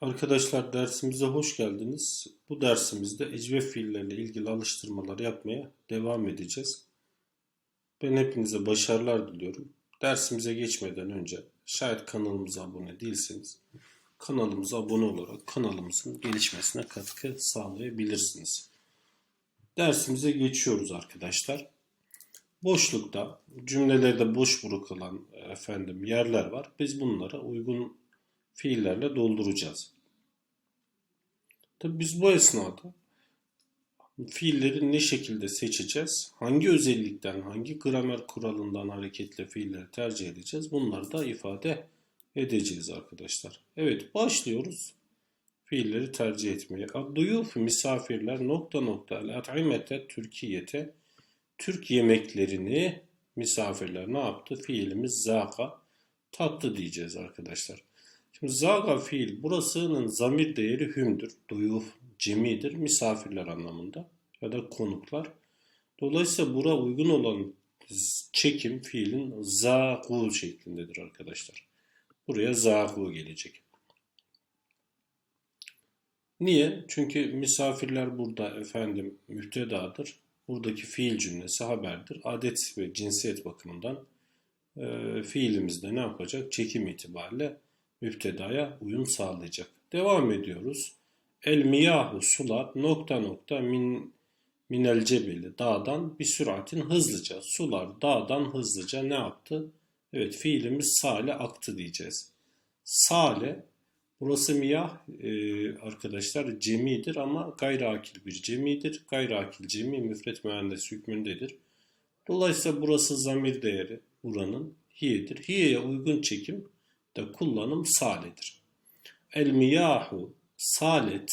Arkadaşlar dersimize hoş geldiniz. Bu dersimizde ecve fiillerle ilgili alıştırmalar yapmaya devam edeceğiz. Ben hepinize başarılar diliyorum. Dersimize geçmeden önce şayet kanalımıza abone değilseniz kanalımıza abone olarak kanalımızın gelişmesine katkı sağlayabilirsiniz. Dersimize geçiyoruz arkadaşlar. Boşlukta cümlelerde boş bırakılan efendim yerler var. Biz bunlara uygun fiillerle dolduracağız. Tabi biz bu esnada fiilleri ne şekilde seçeceğiz? Hangi özellikten, hangi gramer kuralından hareketle fiilleri tercih edeceğiz? Bunları da ifade edeceğiz arkadaşlar. Evet başlıyoruz fiilleri tercih etmeye. Duyuf misafirler nokta nokta el-at'imete Türkiye'te Türk yemeklerini misafirler ne yaptı? Fiilimiz zaka tattı diyeceğiz arkadaşlar. Şimdi zaga fiil burasının zamir değeri hümdür. Duyuf cemidir. Misafirler anlamında ya da konuklar. Dolayısıyla bura uygun olan çekim fiilin zagu şeklindedir arkadaşlar. Buraya zagu gelecek. Niye? Çünkü misafirler burada efendim müptedadır. Buradaki fiil cümlesi haberdir. Adet ve cinsiyet bakımından e, fiilimizde ne yapacak? Çekim itibariyle müptedaya uyum sağlayacak. Devam ediyoruz. El miyahu sular nokta nokta min minel cebeli dağdan bir süratin hızlıca sular dağdan hızlıca ne yaptı? Evet fiilimiz sale aktı diyeceğiz. Sale burası miyah e, arkadaşlar cemidir ama gayri akil bir cemidir. Gayri akil cemi müfret müennes hükmündedir. Dolayısıyla burası zamir değeri buranın hiyedir. Hiyeye uygun çekim de kullanım saledir. El miyahu salet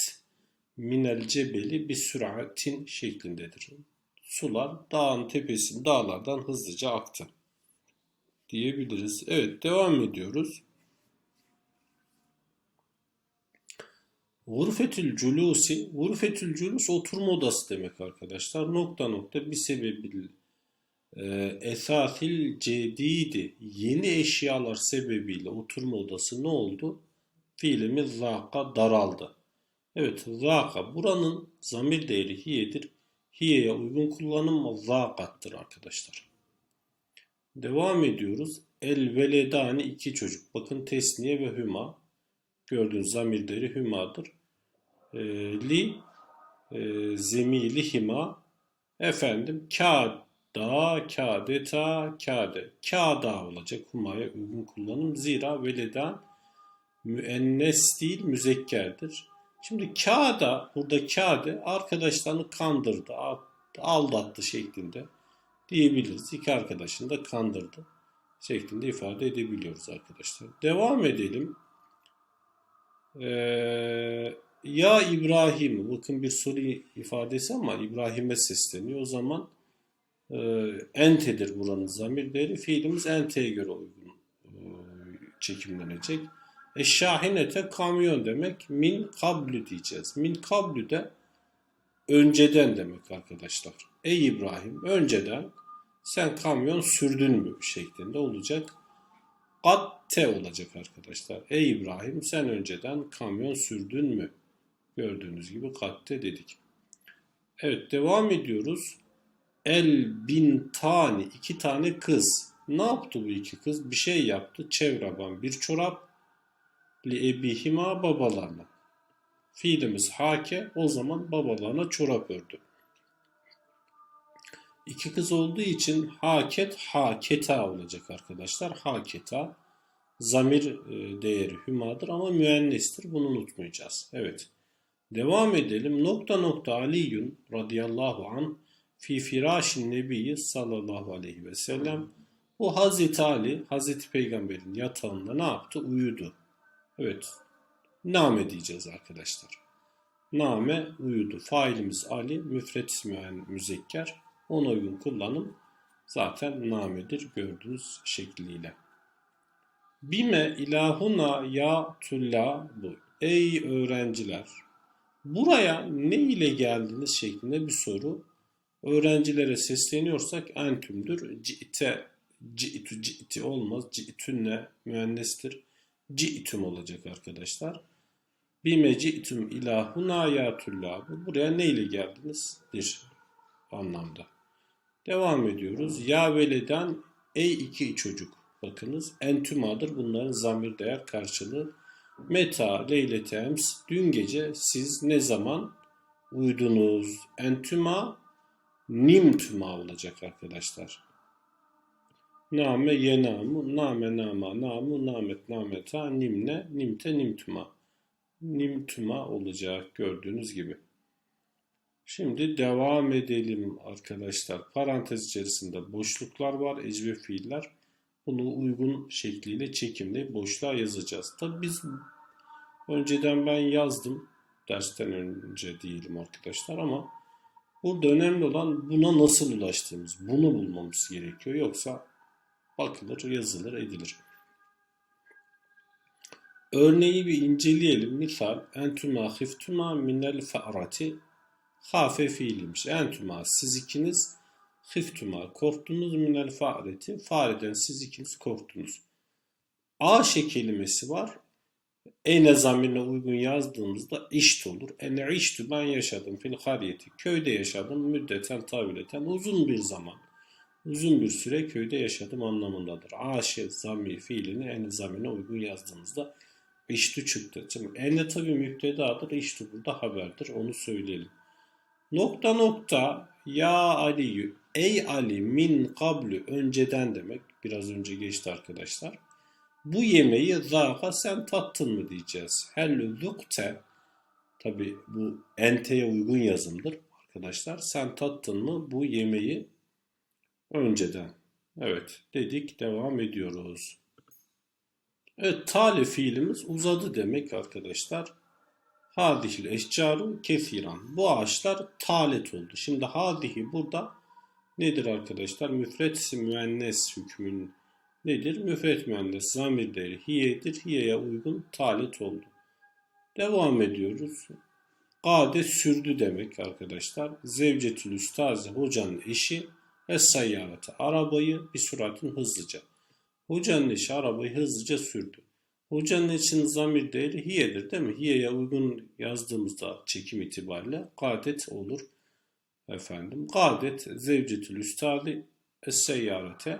minel cebeli bir süratin şeklindedir. Sular dağın tepesinde dağlardan hızlıca aktı diyebiliriz. Evet devam ediyoruz. Gurfetül culusi, gurfetül culus oturma odası demek arkadaşlar. Nokta nokta bir sebebi e, esasil cedidi yeni eşyalar sebebiyle oturma odası ne oldu? Fiilimiz zaka daraldı. Evet zaka buranın zamir değeri hiyedir. Hiyeye uygun kullanım zakattır arkadaşlar. Devam ediyoruz. El veledani iki çocuk. Bakın tesniye ve hüma. Gördüğünüz zamir değeri hümadır. E, li e, zemili hima efendim kağıt da, kade, ta, kade. Kâda olacak humaya uygun kullanım. Zira veleden müennes değil müzekkerdir. Şimdi kâda, burada kâde arkadaşlarını kandırdı, aldattı şeklinde diyebiliriz. İki arkadaşını da kandırdı şeklinde ifade edebiliyoruz arkadaşlar. Devam edelim. Ee, ya İbrahim, bakın bir soru ifadesi ama İbrahim'e sesleniyor. O zaman entedir buranın zamir değeri. Fiilimiz enteye göre uygun e, çekimlenecek. E şahinete kamyon demek. Min kablü diyeceğiz. Min kablü de önceden demek arkadaşlar. Ey İbrahim önceden sen kamyon sürdün mü şeklinde olacak. Atte olacak arkadaşlar. Ey İbrahim sen önceden kamyon sürdün mü? Gördüğünüz gibi katte dedik. Evet devam ediyoruz. El bin tani iki tane kız. Ne yaptı bu iki kız? Bir şey yaptı. Çevraban bir çorap. Li ebihima babalarına. Fiilimiz hake o zaman babalarına çorap ördü. İki kız olduğu için haket haketa olacak arkadaşlar. Haketa zamir e, değeri hümadır ama müennestir. Bunu unutmayacağız. Evet. Devam edelim. Nokta nokta Aliyun radıyallahu anh fi firâşin nebiyyi sallallahu aleyhi ve sellem bu Hazreti Ali, Hazreti Peygamber'in yatağında ne yaptı? Uyudu. Evet. Name diyeceğiz arkadaşlar. Name uyudu. Failimiz Ali, müfret ismi müzekker. Ona uygun kullanım zaten namedir gördüğünüz şekliyle. Bime ilahuna ya tulla bu. Ey öğrenciler. Buraya ne ile geldiniz şeklinde bir soru öğrencilere sesleniyorsak entümdür. Ci'te, ci'tü, ci'ti olmaz. Ci'tünne müennestir. Ci'tüm olacak arkadaşlar. Bime ci'tum ilahuna ya tullabı. Buraya ne ile geldiniz? Bir anlamda. Devam ediyoruz. Ya veleden ey iki çocuk. Bakınız entümadır bunların zamir değer karşılığı. Meta leylete ems. Dün gece siz ne zaman uyudunuz? Entüma nimtüma olacak arkadaşlar. Name yenamu, name nama, namu, namet, nameta, nimne, nimte, nimtüma. Nimtüma olacak gördüğünüz gibi. Şimdi devam edelim arkadaşlar. Parantez içerisinde boşluklar var, ecve fiiller. Bunu uygun şekliyle çekimle boşluğa yazacağız. Tabi biz önceden ben yazdım. Dersten önce değilim arkadaşlar ama burada önemli olan buna nasıl ulaştığımız. Bunu bulmamız gerekiyor. Yoksa bakılır, yazılır, edilir. Örneği bir inceleyelim. Misal entuma hiftuma minel fa'rati hafe fiiliymiş. Entuma siz ikiniz hiftuma korktunuz minel fa'reti fareden siz ikiniz korktunuz. A kelimesi var. Ene zamirine uygun yazdığımızda işt olur. Ene iştü ben yaşadım fil hariyeti. Köyde yaşadım müddeten tavileten uzun bir zaman. Uzun bir süre köyde yaşadım anlamındadır. Aşe zamir fiilini ene zamirine uygun yazdığımızda iştü çıktı. Şimdi ene tabi müptedadır. İştü burada haberdir. Onu söyleyelim. Nokta nokta ya Ali ey Ali min kablu önceden demek. Biraz önce geçti arkadaşlar. Bu yemeği zaka sen tattın mı diyeceğiz. Hellü zukte tabi bu enteye uygun yazımdır arkadaşlar. Sen tattın mı bu yemeği önceden. Evet dedik devam ediyoruz. Evet tali fiilimiz uzadı demek arkadaşlar. Hadihil eşcaru kesiran. Bu ağaçlar talet oldu. Şimdi hadihi burada nedir arkadaşlar? Müfret müennes hükmün nedir? Müfret müennes zamir değeri hiyedir. Hiyeye uygun talet oldu. Devam ediyoruz. Gade sürdü demek arkadaşlar. Zevcetül üstazi hocanın eşi ve sayyarete arabayı bir süratin hızlıca. Hocanın eşi arabayı hızlıca sürdü. Hocanın için zamir değeri hiyedir değil mi? Hiyeye uygun yazdığımızda çekim itibariyle gadet olur. Efendim gadet zevcetül üstadi es-seyyarete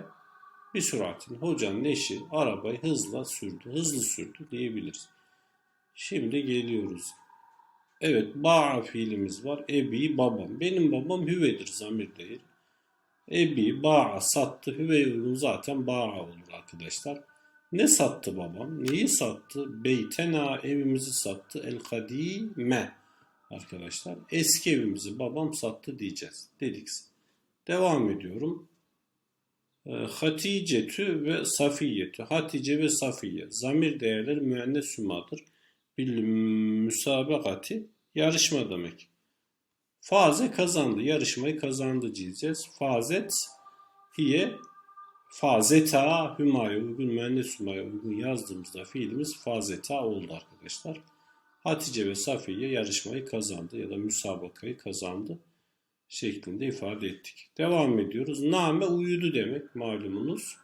bir süratin hocanın eşi arabayı hızla sürdü, hızlı sürdü diyebiliriz. Şimdi geliyoruz. Evet ba'a fiilimiz var. Ebi babam. Benim babam hüvedir zamir değeri. Ebi ba'a sattı. Hüve zaten ba'a olur arkadaşlar. Ne sattı babam? Neyi sattı? Beytena evimizi sattı. El kadime arkadaşlar. Eski evimizi babam sattı diyeceğiz. Dedik. Devam ediyorum. Ee, Haticetü ve Safiyetü. Hatice ve Safiye. Zamir değerleri müennes sümadır. Bil müsabakati yarışma demek. Faze kazandı. Yarışmayı kazandı diyeceğiz. Fazet hiye fazeta hümaya uygun müennes hümaya uygun yazdığımızda fiilimiz fazeta oldu arkadaşlar. Hatice ve Safiye yarışmayı kazandı ya da müsabakayı kazandı şeklinde ifade ettik. Devam ediyoruz. Name uyudu demek malumunuz.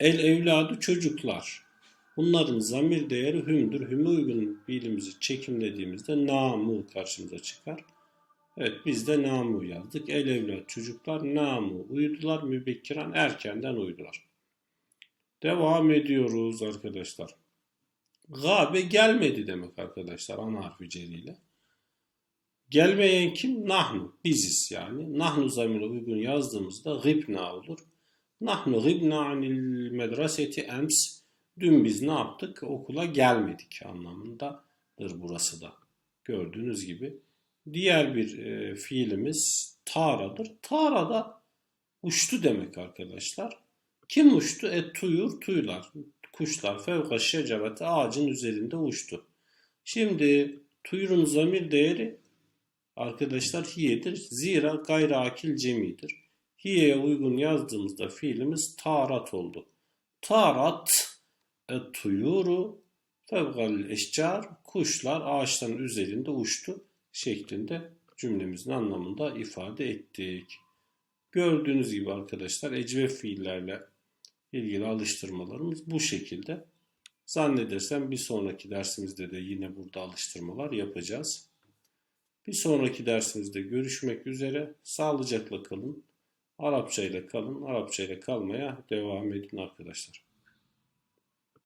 El evladı çocuklar. Bunların zamir değeri hümdür. Hüme uygun fiilimizi çekimlediğimizde namu karşımıza çıkar. Evet biz de namu yazdık. El evlat çocuklar namu uyudular mübekkiren erkenden uyudular. Devam ediyoruz arkadaşlar. Gabe gelmedi demek arkadaşlar ana harfi celiyle. Gelmeyen kim? Nahnu. Biziz yani. Nahnu zamire uygun yazdığımızda gibna olur. Nahnu gibna anil medreseti ems. Dün biz ne yaptık? Okula gelmedik anlamındadır burası da. Gördüğünüz gibi. Diğer bir e, fiilimiz tara'dır. Tara da uçtu demek arkadaşlar. Kim uçtu? Et tuyur, tuylar. Kuşlar fevka şecerete ağacın üzerinde uçtu. Şimdi tuyurun zamir değeri arkadaşlar hiyedir. Zira gayri akil cemidir. Hiyeye uygun yazdığımızda fiilimiz tarat oldu. Tarat et tuyuru fevkal eşcar kuşlar ağaçların üzerinde uçtu şeklinde cümlemizin anlamında ifade ettik. Gördüğünüz gibi arkadaşlar ecve fiillerle ilgili alıştırmalarımız bu şekilde. Zannedersem bir sonraki dersimizde de yine burada alıştırmalar yapacağız. Bir sonraki dersimizde görüşmek üzere. Sağlıcakla kalın. Arapça ile kalın. Arapça ile kalmaya devam edin arkadaşlar.